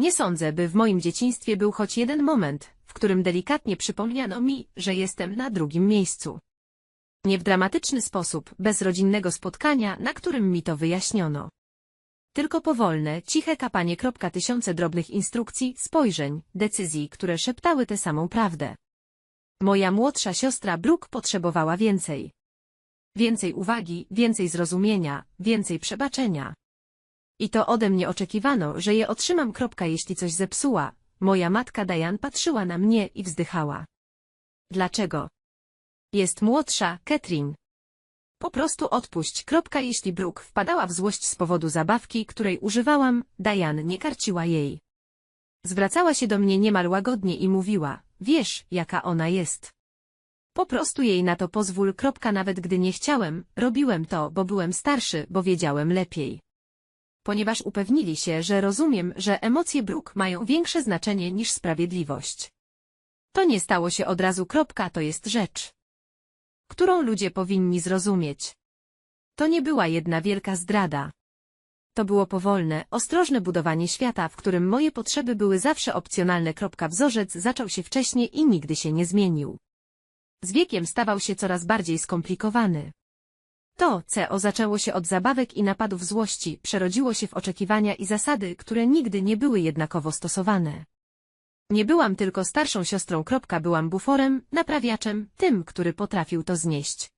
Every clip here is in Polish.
Nie sądzę, by w moim dzieciństwie był choć jeden moment, w którym delikatnie przypomniano mi, że jestem na drugim miejscu. Nie w dramatyczny sposób, bez rodzinnego spotkania, na którym mi to wyjaśniono. Tylko powolne, ciche kapanie kropka tysiące drobnych instrukcji, spojrzeń, decyzji, które szeptały tę samą prawdę. Moja młodsza siostra Brooke potrzebowała więcej. Więcej uwagi, więcej zrozumienia, więcej przebaczenia. I to ode mnie oczekiwano, że je otrzymam. Kropka, jeśli coś zepsuła. Moja matka Diane patrzyła na mnie i wzdychała. Dlaczego? Jest młodsza, Catherine. Po prostu odpuść. Kropka, jeśli Brooke wpadała w złość z powodu zabawki, której używałam, Diane nie karciła jej. Zwracała się do mnie niemal łagodnie i mówiła, wiesz, jaka ona jest. Po prostu jej na to pozwól. Kropka, nawet gdy nie chciałem, robiłem to, bo byłem starszy, bo wiedziałem lepiej. Ponieważ upewnili się, że rozumiem, że emocje Brooke mają większe znaczenie niż sprawiedliwość. To nie stało się od razu. Kropka, to jest rzecz którą ludzie powinni zrozumieć. To nie była jedna wielka zdrada. To było powolne, ostrożne budowanie świata, w którym moje potrzeby były zawsze opcjonalne. Wzorzec zaczął się wcześniej i nigdy się nie zmienił. Z wiekiem stawał się coraz bardziej skomplikowany. To, CO zaczęło się od zabawek i napadów złości, przerodziło się w oczekiwania i zasady, które nigdy nie były jednakowo stosowane. Nie byłam tylko starszą siostrą. Byłam buforem, naprawiaczem, tym, który potrafił to znieść.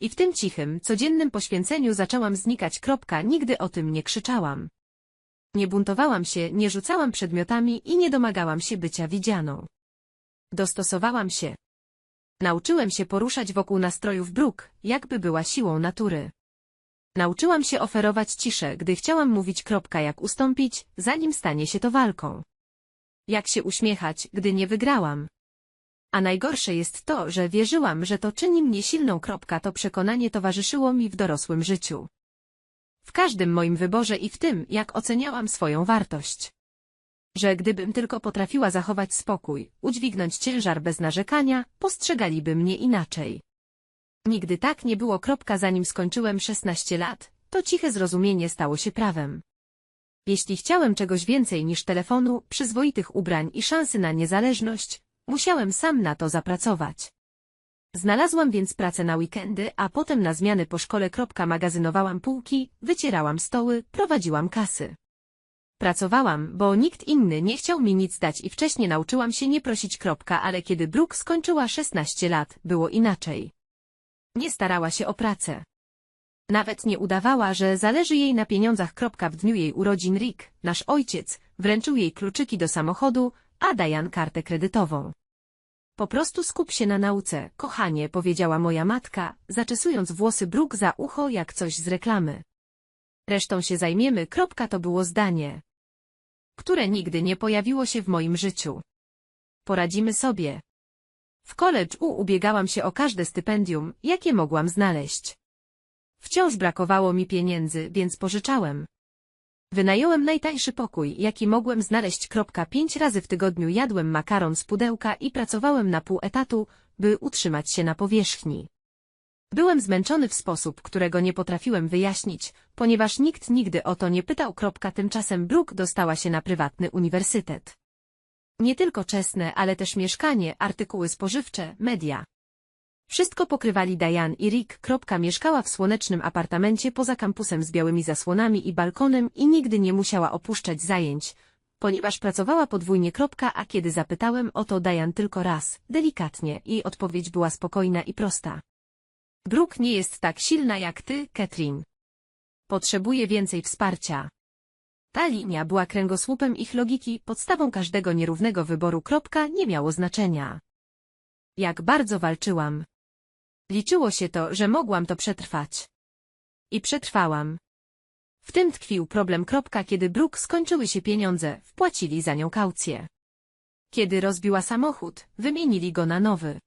I w tym cichym, codziennym poświęceniu zaczęłam znikać. Nigdy o tym nie krzyczałam. Nie buntowałam się, nie rzucałam przedmiotami i nie domagałam się bycia widzianą. Dostosowałam się. Nauczyłem się poruszać wokół nastrojów bruk, jakby była siłą natury. Nauczyłam się oferować ciszę, gdy chciałam mówić. Kropka, jak ustąpić, zanim stanie się to walką jak się uśmiechać, gdy nie wygrałam. A najgorsze jest to, że wierzyłam, że to czyni mnie silną. Kropka, to przekonanie towarzyszyło mi w dorosłym życiu. W każdym moim wyborze i w tym, jak oceniałam swoją wartość. Że gdybym tylko potrafiła zachować spokój, udźwignąć ciężar bez narzekania, postrzegaliby mnie inaczej. Nigdy tak nie było. Kropka, zanim skończyłem 16 lat, to ciche zrozumienie stało się prawem. Jeśli chciałem czegoś więcej niż telefonu, przyzwoitych ubrań i szansy na niezależność, musiałem sam na to zapracować. Znalazłam więc pracę na weekendy, a potem na zmiany po szkole. Magazynowałam półki, wycierałam stoły, prowadziłam kasy. Pracowałam, bo nikt inny nie chciał mi nic dać i wcześniej nauczyłam się nie prosić. Ale kiedy Brooke skończyła 16 lat, było inaczej. Nie starała się o pracę. Nawet nie udawała, że zależy jej na pieniądzach. W dniu jej urodzin Rick, nasz ojciec, wręczył jej kluczyki do samochodu, a Diane kartę kredytową. Po prostu skup się na nauce, kochanie, powiedziała moja matka, zaczesując włosy bruk za ucho jak coś z reklamy. Resztą się zajmiemy. Kropka to było zdanie, które nigdy nie pojawiło się w moim życiu. Poradzimy sobie. W college ubiegałam się o każde stypendium, jakie mogłam znaleźć. Wciąż brakowało mi pieniędzy, więc pożyczałem. Wynająłem najtańszy pokój, jaki mogłem znaleźć. Pięć razy w tygodniu jadłem makaron z pudełka i pracowałem na pół etatu, by utrzymać się na powierzchni. Byłem zmęczony w sposób, którego nie potrafiłem wyjaśnić, ponieważ nikt nigdy o to nie pytał. Tymczasem Brooke dostała się na prywatny uniwersytet. Nie tylko czesne, ale też mieszkanie, artykuły spożywcze, media. Wszystko pokrywali Diane i Rick. Mieszkała w słonecznym apartamencie poza kampusem z białymi zasłonami i balkonem i nigdy nie musiała opuszczać zajęć, ponieważ pracowała podwójnie. A kiedy zapytałem o to Diane tylko raz, delikatnie, i odpowiedź była spokojna i prosta. Brooke nie jest tak silna jak ty, Catherine. Potrzebuje więcej wsparcia. Ta linia była kręgosłupem ich logiki, podstawą każdego nierównego wyboru. Nie miało znaczenia. Jak bardzo walczyłam. Liczyło się to, że mogłam to przetrwać. I przetrwałam. W tym tkwił problem. Kiedy Brooke skończyły się pieniądze, wpłacili za nią kaucję. Kiedy rozbiła samochód, wymienili go na nowy.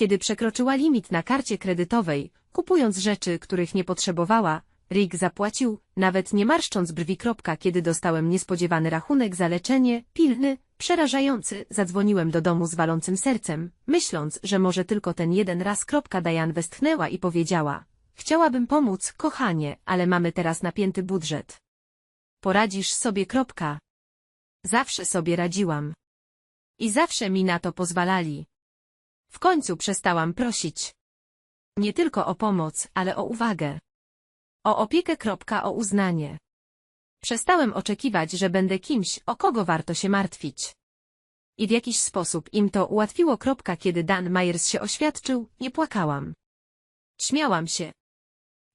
Kiedy przekroczyła limit na karcie kredytowej, kupując rzeczy, których nie potrzebowała, Rick zapłacił, nawet nie marszcząc brwi. Kiedy dostałem niespodziewany rachunek za leczenie, pilny, przerażający, zadzwoniłem do domu z walącym sercem, myśląc, że może tylko ten jeden raz. Diane westchnęła i powiedziała, chciałabym pomóc, kochanie, ale mamy teraz napięty budżet. Poradzisz sobie. Zawsze sobie radziłam. I zawsze mi na to pozwalali. W końcu przestałam prosić. Nie tylko o pomoc, ale o uwagę. O opiekę. O uznanie. Przestałem oczekiwać, że będę kimś, o kogo warto się martwić. I w jakiś sposób im to ułatwiło. Kiedy Dan Myers się oświadczył, nie płakałam. Śmiałam się.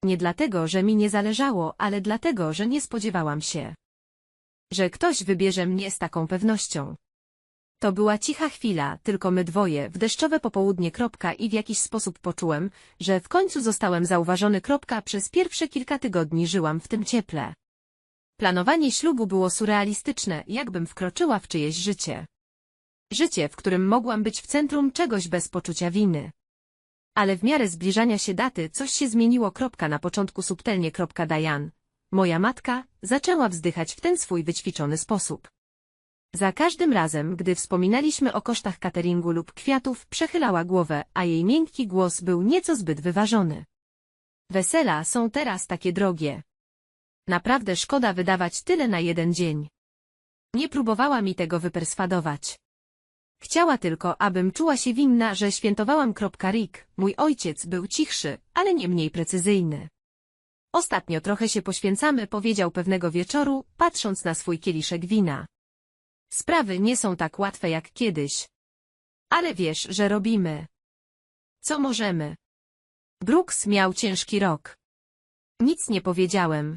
Nie dlatego, że mi nie zależało, ale dlatego, że nie spodziewałam się, że ktoś wybierze mnie z taką pewnością. To była cicha chwila, tylko my dwoje, w deszczowe popołudnie. Kropka, I w jakiś sposób poczułem, że w końcu zostałem zauważony. Kropka, Przez pierwsze kilka tygodni żyłam w tym cieple. Planowanie ślubu było surrealistyczne, jakbym wkroczyła w czyjeś życie. Życie, w którym mogłam być w centrum czegoś bez poczucia winy. Ale w miarę zbliżania się daty coś się zmieniło. Kropka na początku subtelnie. Kropka Diane, moja matka, zaczęła wzdychać w ten swój wyćwiczony sposób. Za każdym razem, gdy wspominaliśmy o kosztach cateringu lub kwiatów, przechylała głowę, a jej miękki głos był nieco zbyt wyważony. Wesela są teraz takie drogie. Naprawdę szkoda wydawać tyle na jeden dzień. Nie próbowała mi tego wyperswadować. Chciała tylko, abym czuła się winna, że świętowałam. Rick, mój ojciec był cichszy, ale nie mniej precyzyjny. Ostatnio trochę się poświęcamy, powiedział pewnego wieczoru, patrząc na swój kieliszek wina. Sprawy nie są tak łatwe jak kiedyś. Ale wiesz, że robimy. Co możemy? Brooks miał ciężki rok. Nic nie powiedziałem.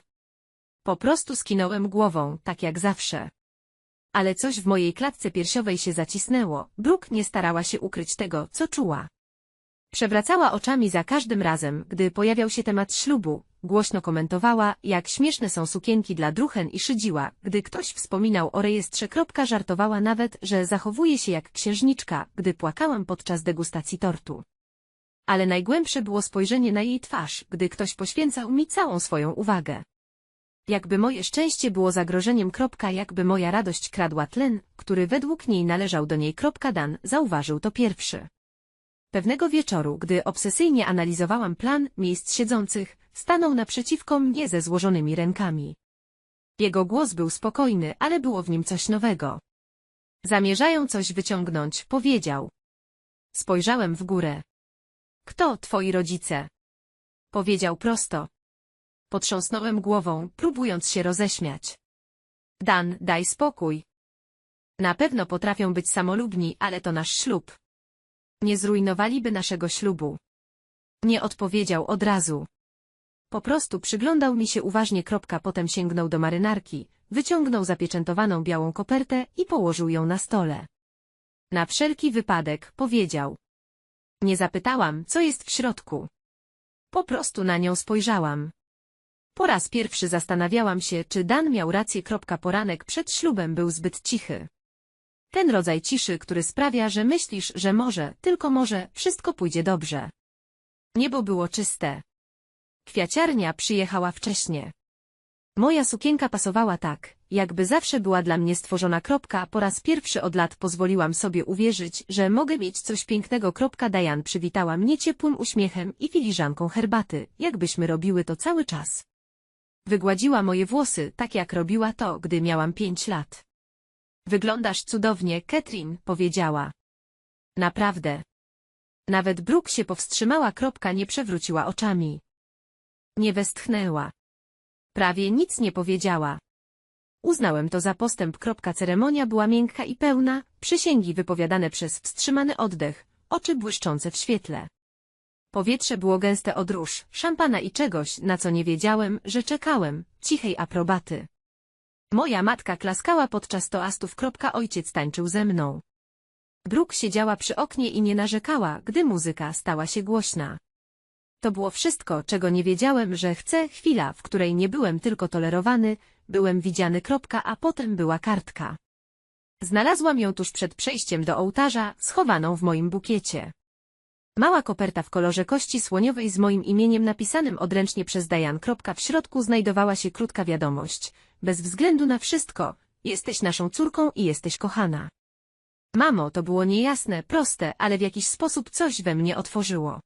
Po prostu skinąłem głową, tak jak zawsze. Ale coś w mojej klatce piersiowej się zacisnęło, Brooke nie starała się ukryć tego, co czuła. Przewracała oczami za każdym razem, gdy pojawiał się temat ślubu, głośno komentowała, jak śmieszne są sukienki dla druchen i szydziła, gdy ktoś wspominał o rejestrze. Żartowała nawet, że zachowuje się jak księżniczka, gdy płakałam podczas degustacji tortu. Ale najgłębsze było spojrzenie na jej twarz, gdy ktoś poświęcał mi całą swoją uwagę. Jakby moje szczęście było zagrożeniem. Jakby moja radość kradła tlen, który według niej należał do niej. Dan zauważył to pierwszy. Pewnego wieczoru, gdy obsesyjnie analizowałam plan miejsc siedzących, stanął naprzeciwko mnie ze złożonymi rękami. Jego głos był spokojny, ale było w nim coś nowego. Zamierzają coś wyciągnąć, powiedział. Spojrzałem w górę. Kto twoi rodzice? Powiedział prosto. Potrząsnąłem głową, próbując się roześmiać. Dan, daj spokój. Na pewno potrafią być samolubni, ale to nasz ślub. Nie zrujnowaliby naszego ślubu. Nie odpowiedział od razu. Po prostu przyglądał mi się uważnie. Potem sięgnął do marynarki, wyciągnął zapieczętowaną białą kopertę i położył ją na stole. Na wszelki wypadek, powiedział. Nie zapytałam, co jest w środku. Po prostu na nią spojrzałam. Po raz pierwszy zastanawiałam się, czy Dan miał rację. Poranek przed ślubem był zbyt cichy. Ten rodzaj ciszy, który sprawia, że myślisz, że może, tylko może, wszystko pójdzie dobrze. Niebo było czyste. Kwiaciarnia przyjechała wcześnie. Moja sukienka pasowała tak, jakby zawsze była dla mnie stworzona. Kropka, po raz pierwszy od lat pozwoliłam sobie uwierzyć, że mogę mieć coś pięknego. Kropka, Diane przywitała mnie ciepłym uśmiechem i filiżanką herbaty, jakbyśmy robiły to cały czas. Wygładziła moje włosy, tak jak robiła to, gdy miałam pięć lat. Wyglądasz cudownie, Ketrin, powiedziała. Naprawdę. Nawet Brooke się powstrzymała. Kropka nie przewróciła oczami. Nie westchnęła. Prawie nic nie powiedziała. Uznałem to za postęp. Ceremonia była miękka i pełna, przysięgi wypowiadane przez wstrzymany oddech, oczy błyszczące w świetle. Powietrze było gęste od róż, szampana i czegoś, na co nie wiedziałem, że czekałem, cichej aprobaty. Moja matka klaskała podczas toastów. Ojciec tańczył ze mną. Brooke siedziała przy oknie i nie narzekała, gdy muzyka stała się głośna. To było wszystko, czego nie wiedziałem, że chcę, chwila, w której nie byłem tylko tolerowany, byłem widziany. A potem była kartka. Znalazłam ją tuż przed przejściem do ołtarza, schowaną w moim bukiecie. Mała koperta w kolorze kości słoniowej z moim imieniem napisanym odręcznie przez Diane. W środku znajdowała się krótka wiadomość. Bez względu na wszystko, jesteś naszą córką i jesteś kochana. Mamo, to było niejasne, proste, ale w jakiś sposób coś we mnie otworzyło.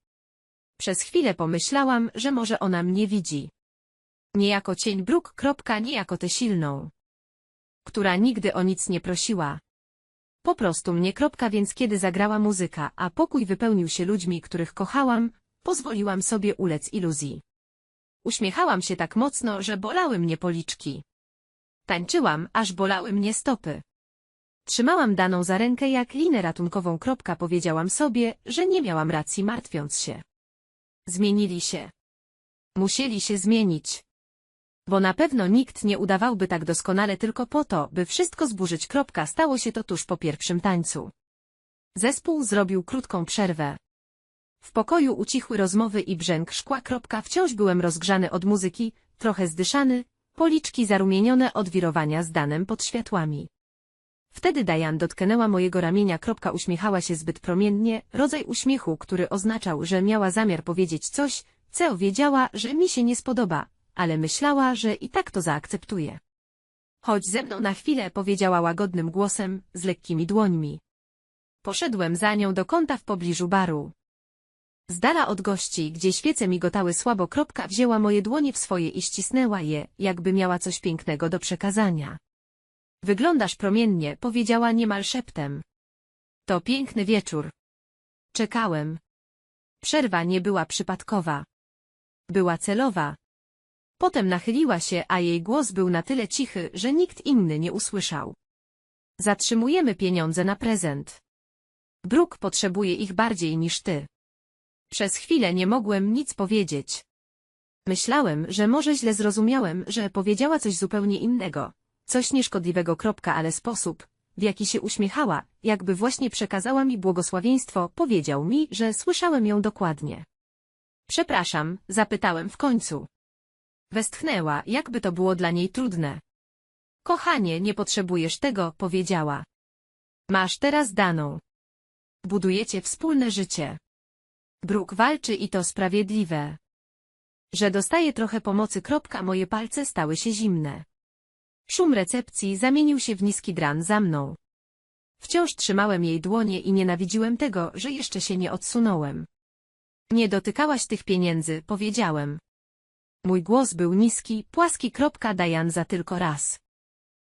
Przez chwilę pomyślałam, że może ona mnie widzi. Nie jako cień bruk, kropka, nie jako tę silną. która nigdy o nic nie prosiła. Po prostu mnie kropka, więc kiedy zagrała muzyka, a pokój wypełnił się ludźmi, których kochałam, pozwoliłam sobie ulec iluzji. Uśmiechałam się tak mocno, że bolały mnie policzki. Tańczyłam, aż bolały mnie stopy. Trzymałam daną za rękę jak linę ratunkową. Kropka powiedziałam sobie, że nie miałam racji martwiąc się. Zmienili się. Musieli się zmienić. Bo na pewno nikt nie udawałby tak doskonale tylko po to, by wszystko zburzyć. Kropka stało się to tuż po pierwszym tańcu. Zespół zrobił krótką przerwę. W pokoju ucichły rozmowy i brzęk szkła. Kropka wciąż byłem rozgrzany od muzyki, trochę zdyszany, policzki zarumienione od wirowania z Danem pod światłami. Wtedy Diane dotknęła mojego ramienia. Kropka uśmiechała się zbyt promiennie, rodzaj uśmiechu, który oznaczał, że miała zamiar powiedzieć coś, co wiedziała, że mi się nie spodoba, ale myślała, że i tak to zaakceptuje. Chodź ze mną na chwilę, powiedziała łagodnym głosem, z lekkimi dłońmi. Poszedłem za nią do kąta w pobliżu baru. Z dala od gości, gdzie świece migotały słabo, kropka wzięła moje dłonie w swoje i ścisnęła je, jakby miała coś pięknego do przekazania. Wyglądasz promiennie, powiedziała niemal szeptem. To piękny wieczór. Czekałem. Przerwa nie była przypadkowa. Była celowa. Potem nachyliła się, a jej głos był na tyle cichy, że nikt inny nie usłyszał. Zatrzymujemy pieniądze na prezent. Brooke potrzebuje ich bardziej niż ty. Przez chwilę nie mogłem nic powiedzieć. Myślałem, że może źle zrozumiałem, że powiedziała coś zupełnie innego. Coś nieszkodliwego. Ale sposób, w jaki się uśmiechała, jakby właśnie przekazała mi błogosławieństwo, powiedział mi, że słyszałem ją dokładnie. Przepraszam, zapytałem w końcu. Westchnęła, jakby to było dla niej trudne. Kochanie, nie potrzebujesz tego, powiedziała. Masz teraz daną. Budujecie wspólne życie. Brooke walczy i to sprawiedliwe. Że dostaje trochę pomocy. Moje palce stały się zimne. Szum recepcji zamienił się w niski dran za mną. Wciąż trzymałem jej dłonie i nienawidziłem tego, że jeszcze się nie odsunąłem. Nie dotykałaś tych pieniędzy, powiedziałem. Mój głos był niski, płaski. Kropka Dajan za tylko raz.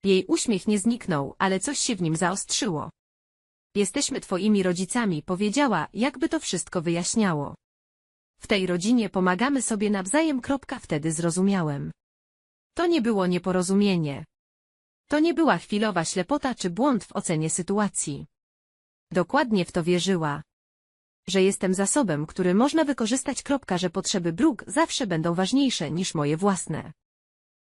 Jej uśmiech nie zniknął, ale coś się w nim zaostrzyło. Jesteśmy twoimi rodzicami, powiedziała, jakby to wszystko wyjaśniało. W tej rodzinie pomagamy sobie nawzajem. Kropka wtedy zrozumiałem. To nie było nieporozumienie. To nie była chwilowa ślepota czy błąd w ocenie sytuacji. Dokładnie w to wierzyła. Że jestem zasobem, który można wykorzystać. Kropka, że potrzeby Brooke zawsze będą ważniejsze niż moje własne.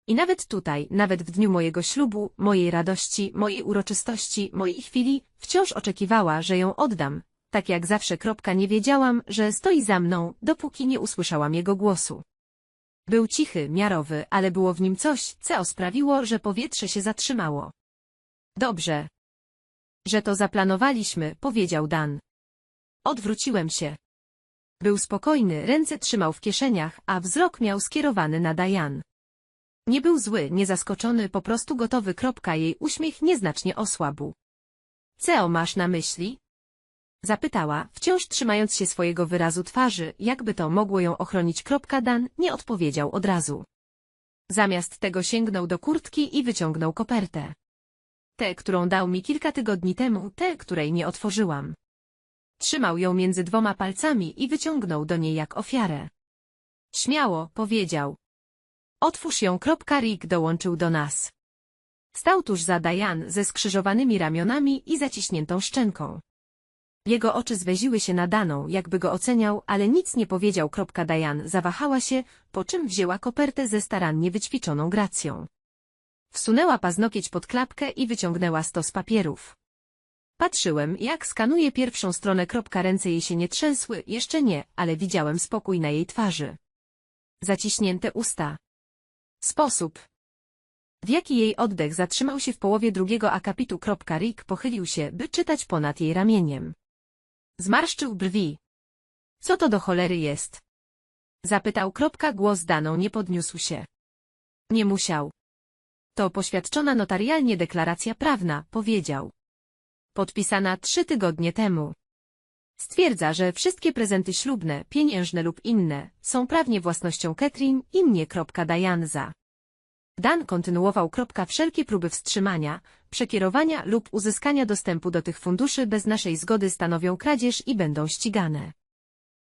I nawet tutaj, nawet w dniu mojego ślubu, mojej radości, mojej uroczystości, mojej chwili, wciąż oczekiwała, że ją oddam. Tak jak zawsze. Kropka, nie wiedziałam, że stoi za mną, dopóki nie usłyszałam jego głosu. Był cichy, miarowy, ale było w nim coś, co sprawiło, że powietrze się zatrzymało. Dobrze. Że to zaplanowaliśmy, powiedział Dan. Odwróciłem się. Był spokojny, ręce trzymał w kieszeniach, a wzrok miał skierowany na Diane. Nie był zły, nie zaskoczony, po prostu gotowy. Kropka, jej uśmiech nieznacznie osłabł. Co masz na myśli? Zapytała, wciąż trzymając się swojego wyrazu twarzy, jakby to mogło ją ochronić. Dan nie odpowiedział od razu. Zamiast tego sięgnął do kurtki i wyciągnął kopertę. Tę, którą dał mi kilka tygodni temu, tę, której nie otworzyłam. Trzymał ją między dwoma palcami i wyciągnął do niej jak ofiarę. Śmiało, powiedział. Otwórz ją. Rick dołączył do nas. Stał tuż za Diane ze skrzyżowanymi ramionami i zaciśniętą szczęką. Jego oczy zweziły się na Daną, jakby go oceniał, ale nic nie powiedział. Diane zawahała się, po czym wzięła kopertę ze starannie wyćwiczoną gracją. Wsunęła paznokieć pod klapkę i wyciągnęła stos papierów. Patrzyłem, jak skanuje pierwszą stronę. Ręce jej się nie trzęsły, jeszcze nie, ale widziałem spokój na jej twarzy. Zaciśnięte usta. Sposób. W jaki jej oddech zatrzymał się w połowie drugiego akapitu. Rick pochylił się, by czytać ponad jej ramieniem. Zmarszczył brwi. Co to do cholery jest? Zapytał kropka głos daną nie podniósł się. Nie musiał. To poświadczona notarialnie deklaracja prawna, powiedział. Podpisana trzy tygodnie temu. Stwierdza, że wszystkie prezenty ślubne, pieniężne lub inne, są prawnie własnością Catherine i mnie. Dan kontynuował. Wszelkie próby wstrzymania, przekierowania lub uzyskania dostępu do tych funduszy bez naszej zgody stanowią kradzież i będą ścigane.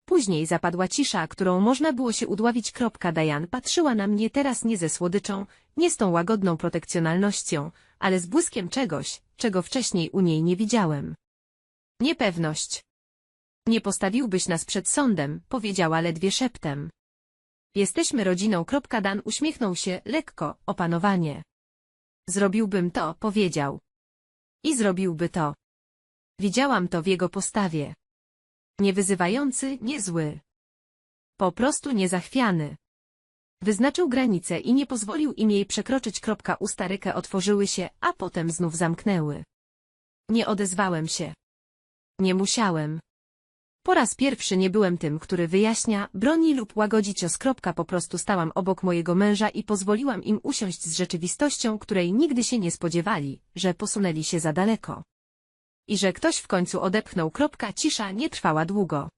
Później zapadła cisza, którą można było się udławić. Diane patrzyła na mnie teraz nie ze słodyczą, nie z tą łagodną protekcjonalnością, ale z błyskiem czegoś, czego wcześniej u niej nie widziałem. Niepewność. Nie postawiłbyś nas przed sądem, powiedziała ledwie szeptem. Jesteśmy rodziną. Dan uśmiechnął się, lekko, opanowanie. Zrobiłbym to, powiedział. I zrobiłby to. Widziałam to w jego postawie. Niewyzywający, niezły. Po prostu niezachwiany. Wyznaczył granicę i nie pozwolił im jej przekroczyć. Kropka usta Rykę otworzyły się, a potem znów zamknęły. Nie odezwałem się. Nie musiałem. Po raz pierwszy nie byłem tym, który wyjaśnia, broni lub łagodzi cios. Po prostu stałam obok mojego męża i pozwoliłam im usiąść z rzeczywistością, której nigdy się nie spodziewali, że posunęli się za daleko. I że ktoś w końcu odepchnął. Cisza nie trwała długo.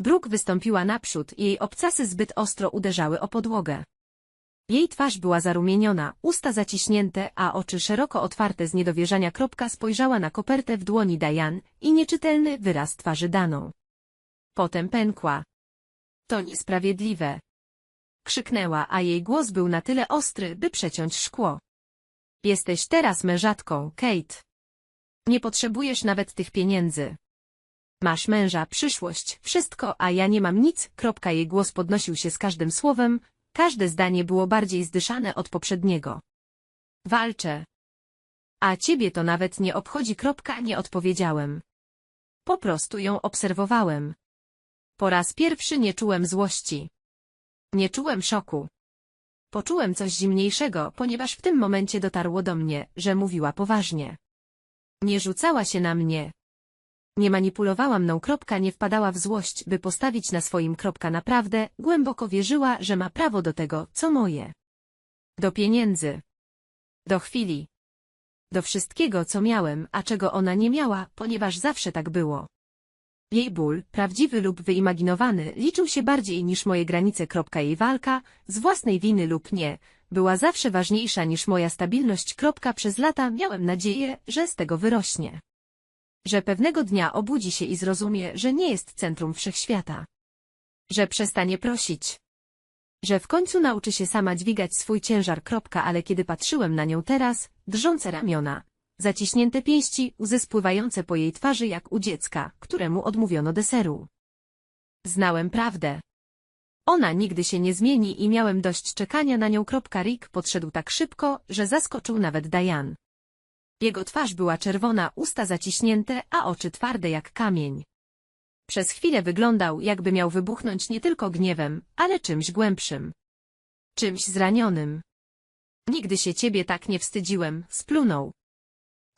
Brooke wystąpiła naprzód i jej obcasy zbyt ostro uderzały o podłogę. Jej twarz była zarumieniona, usta zaciśnięte, a oczy szeroko otwarte z niedowierzania. Spojrzała na kopertę w dłoni Diane i nieczytelny wyraz twarzy daną. Potem pękła. To niesprawiedliwe. Krzyknęła, a jej głos był na tyle ostry, by przeciąć szkło. Jesteś teraz mężatką, Kate. Nie potrzebujesz nawet tych pieniędzy. Masz męża, przyszłość, wszystko, a ja nie mam nic. Kropka jej głos podnosił się z każdym słowem, każde zdanie było bardziej zdyszane od poprzedniego. Walczę. A ciebie to nawet nie obchodzi. Kropka nie odpowiedziałem. Po prostu ją obserwowałem. Po raz pierwszy nie czułem złości. Nie czułem szoku. Poczułem coś zimniejszego, ponieważ w tym momencie dotarło do mnie, że mówiła poważnie. Nie rzucała się na mnie. Nie manipulowała mną. Kropka nie wpadała w złość, by postawić na swoim. Kropka naprawdę głęboko wierzyła, że ma prawo do tego, co moje. Do pieniędzy. Do chwili. Do wszystkiego, co miałem, a czego ona nie miała, ponieważ zawsze tak było. Jej ból, prawdziwy lub wyimaginowany, liczył się bardziej niż moje granice. Jej walka, z własnej winy lub nie, była zawsze ważniejsza niż moja stabilność. Przez lata miałem nadzieję, że z tego wyrośnie. Że pewnego dnia obudzi się i zrozumie, że nie jest centrum wszechświata. Że przestanie prosić. Że w końcu nauczy się sama dźwigać swój ciężar. Ale kiedy patrzyłem na nią teraz, drżące ramiona, zaciśnięte pięści, łzy spływające po jej twarzy jak u dziecka, któremu odmówiono deseru. Znałem prawdę. Ona nigdy się nie zmieni i miałem dość czekania na nią. Rick podszedł tak szybko, że zaskoczył nawet Diane. Jego twarz była czerwona, usta zaciśnięte, a oczy twarde jak kamień. Przez chwilę wyglądał, jakby miał wybuchnąć nie tylko gniewem, ale czymś głębszym. Czymś zranionym. Nigdy się ciebie tak nie wstydziłem, splunął.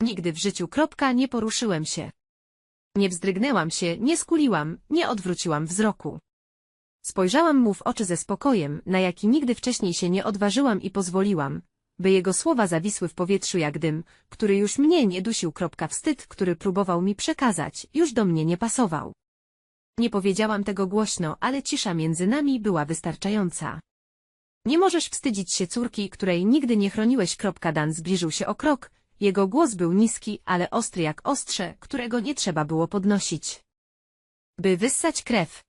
Nigdy w życiu kropka nie poruszyłem się. Nie wzdrygnęłam się, nie skuliłam, nie odwróciłam wzroku. Spojrzałam mu w oczy ze spokojem, na jaki nigdy wcześniej się nie odważyłam i pozwoliłam, by jego słowa zawisły w powietrzu jak dym, który już mnie nie dusił. Kropka wstyd, który próbował mi przekazać, już do mnie nie pasował. Nie powiedziałam tego głośno, ale cisza między nami była wystarczająca. Nie możesz wstydzić się córki, której nigdy nie chroniłeś. Dan zbliżył się o krok, jego głos był niski, ale ostry jak ostrze, którego nie trzeba było podnosić. By wyssać krew.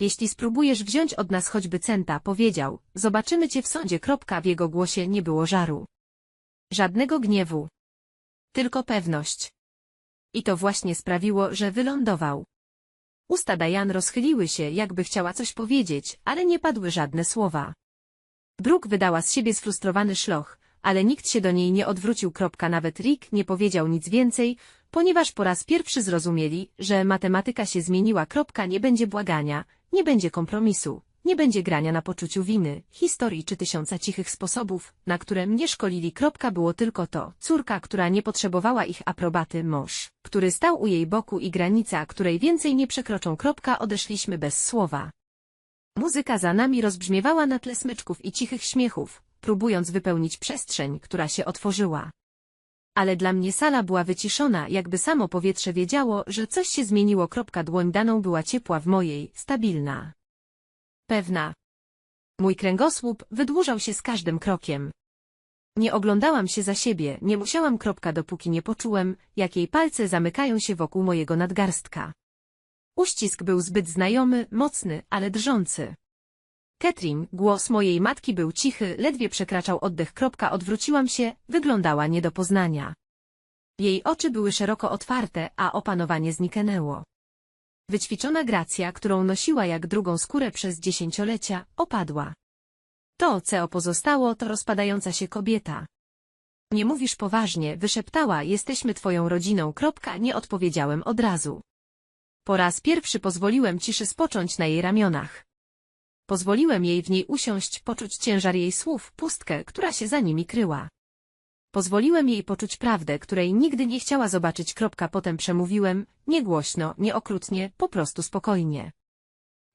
Jeśli spróbujesz wziąć od nas choćby centa, powiedział, zobaczymy cię w sądzie. Kropka w jego głosie nie było żaru. Żadnego gniewu. Tylko pewność. I to właśnie sprawiło, że wylądował. Usta Diane rozchyliły się, jakby chciała coś powiedzieć, ale nie padły żadne słowa. Brooke wydała z siebie sfrustrowany szloch, ale nikt się do niej nie odwrócił. Nawet Rick nie powiedział nic więcej, ponieważ po raz pierwszy zrozumieli, że matematyka się zmieniła. Nie będzie błagania, nie będzie kompromisu, nie będzie grania na poczuciu winy, historii czy tysiąca cichych sposobów, na które mnie szkolili. Było tylko to, córka, która nie potrzebowała ich aprobaty, mąż, który stał u jej boku i granica, której więcej nie przekroczą. Odeszliśmy bez słowa. Muzyka za nami rozbrzmiewała na tle smyczków i cichych śmiechów, próbując wypełnić przestrzeń, która się otworzyła. Ale dla mnie sala była wyciszona, jakby samo powietrze wiedziało, że coś się zmieniło. Kropka dłoń daną była ciepła w mojej, stabilna. Pewna. Mój kręgosłup wydłużał się z każdym krokiem. Nie oglądałam się za siebie, nie musiałam kropka dopóki nie poczułem, jak jej palce zamykają się wokół mojego nadgarstka. Uścisk był zbyt znajomy, mocny, ale drżący. Ketrin, głos mojej matki był cichy, ledwie przekraczał oddech. Kropka odwróciłam się, wyglądała nie do poznania. Jej oczy były szeroko otwarte, a opanowanie zniknęło. Wyćwiczona gracja, którą nosiła jak drugą skórę przez dziesięciolecia, opadła. To, co pozostało, to rozpadająca się kobieta. Nie mówisz poważnie, wyszeptała, jesteśmy twoją rodziną. Kropka, nie odpowiedziałem od razu. Po raz pierwszy pozwoliłem ciszy spocząć na jej ramionach. Pozwoliłem jej w niej usiąść, poczuć ciężar jej słów, pustkę, która się za nimi kryła. Pozwoliłem jej poczuć prawdę, której nigdy nie chciała zobaczyć. Kropka, potem przemówiłem, nie głośno, nie okrutnie, po prostu spokojnie.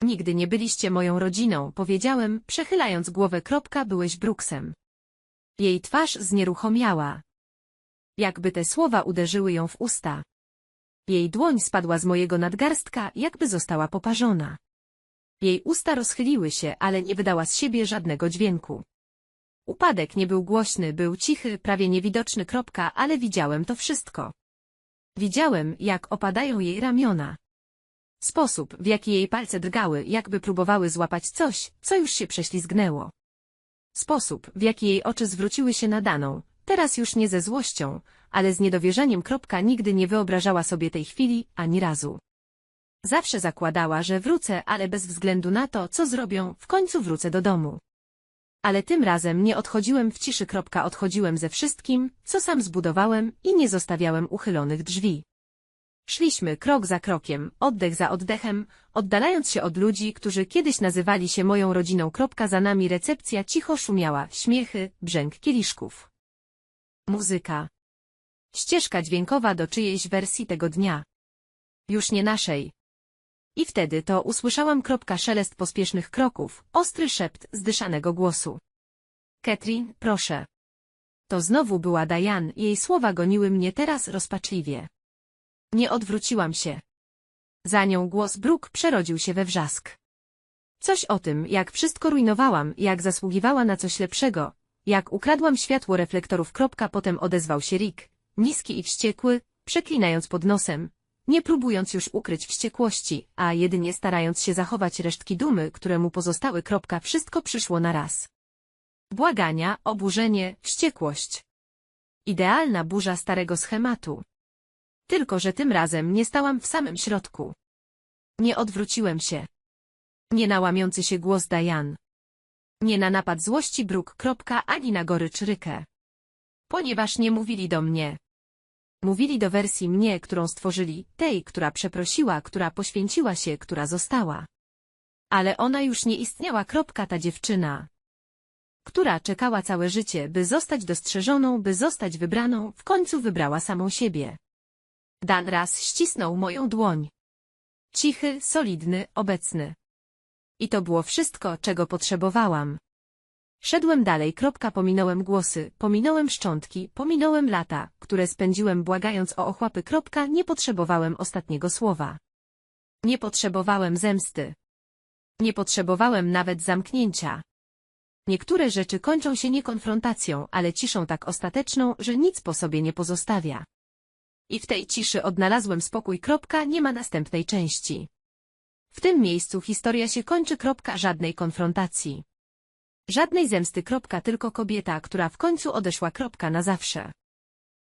Nigdy nie byliście moją rodziną, powiedziałem, przechylając głowę. Kropka, byłeś Brooksem. Jej twarz znieruchomiała. Jakby te słowa uderzyły ją w usta. Jej dłoń spadła z mojego nadgarstka, jakby została poparzona. Jej usta rozchyliły się, ale nie wydała z siebie żadnego dźwięku. Upadek nie był głośny, był cichy, prawie niewidoczny. Kropka, ale widziałem to wszystko. Widziałem, jak opadają jej ramiona. Sposób, w jaki jej palce drgały, jakby próbowały złapać coś, co już się prześlizgnęło. Sposób, w jaki jej oczy zwróciły się na daną, teraz już nie ze złością, ale z niedowierzaniem. Kropka nigdy nie wyobrażała sobie tej chwili, ani razu. Zawsze zakładała, że wrócę, ale bez względu na to, co zrobią, w końcu wrócę do domu. Ale tym razem nie odchodziłem w ciszy. Odchodziłem ze wszystkim, co sam zbudowałem i nie zostawiałem uchylonych drzwi. Szliśmy krok za krokiem, oddech za oddechem, oddalając się od ludzi, którzy kiedyś nazywali się moją rodziną. Za nami recepcja cicho szumiała, śmiechy, brzęk kieliszków. Muzyka. Ścieżka dźwiękowa do czyjejś wersji tego dnia. Już nie naszej. I wtedy to usłyszałam kropka szelest pospiesznych kroków, ostry szept zdyszanego głosu. Ketrin, proszę. To znowu była Diane, jej słowa goniły mnie teraz rozpaczliwie. Nie odwróciłam się. Za nią głos Brooke przerodził się we wrzask. Coś o tym, jak wszystko rujnowałam, jak zasługiwała na coś lepszego, jak ukradłam światło reflektorów. Kropka, potem odezwał się Rick, niski i wściekły, przeklinając pod nosem, nie próbując już ukryć wściekłości, a jedynie starając się zachować resztki dumy, które mu pozostały. Kropka, wszystko przyszło na raz. Błagania, oburzenie, wściekłość. Idealna burza starego schematu. Tylko, że tym razem nie stałam w samym środku. Nie odwróciłem się. Nie na łamiący się głos Diane. Nie na napad złości Brooke. Kropka, ani na gorycz Rykę. Ponieważ nie mówili do mnie. Mówili do wersji mnie, którą stworzyli, tej, która przeprosiła, która poświęciła się, która została. Ale ona już nie istniała. Kropka, ta dziewczyna. Która czekała całe życie, by zostać dostrzeżoną, by zostać wybraną, w końcu wybrała samą siebie. Dan raz ścisnął moją dłoń. Cichy, solidny, obecny. I to było wszystko, czego potrzebowałam. Szedłem dalej, kropka pominąłem głosy, pominąłem szczątki, pominąłem lata, które spędziłem błagając o ochłapy, kropka nie potrzebowałem ostatniego słowa. Nie potrzebowałem zemsty. Nie potrzebowałem nawet zamknięcia. Niektóre rzeczy kończą się nie konfrontacją, ale ciszą tak ostateczną, że nic po sobie nie pozostawia. I w tej ciszy odnalazłem spokój. Kropka, nie ma następnej części. W tym miejscu historia się kończy. Kropka, żadnej konfrontacji. Żadnej zemsty. Kropka, tylko kobieta, która w końcu odeszła. Kropka, na zawsze.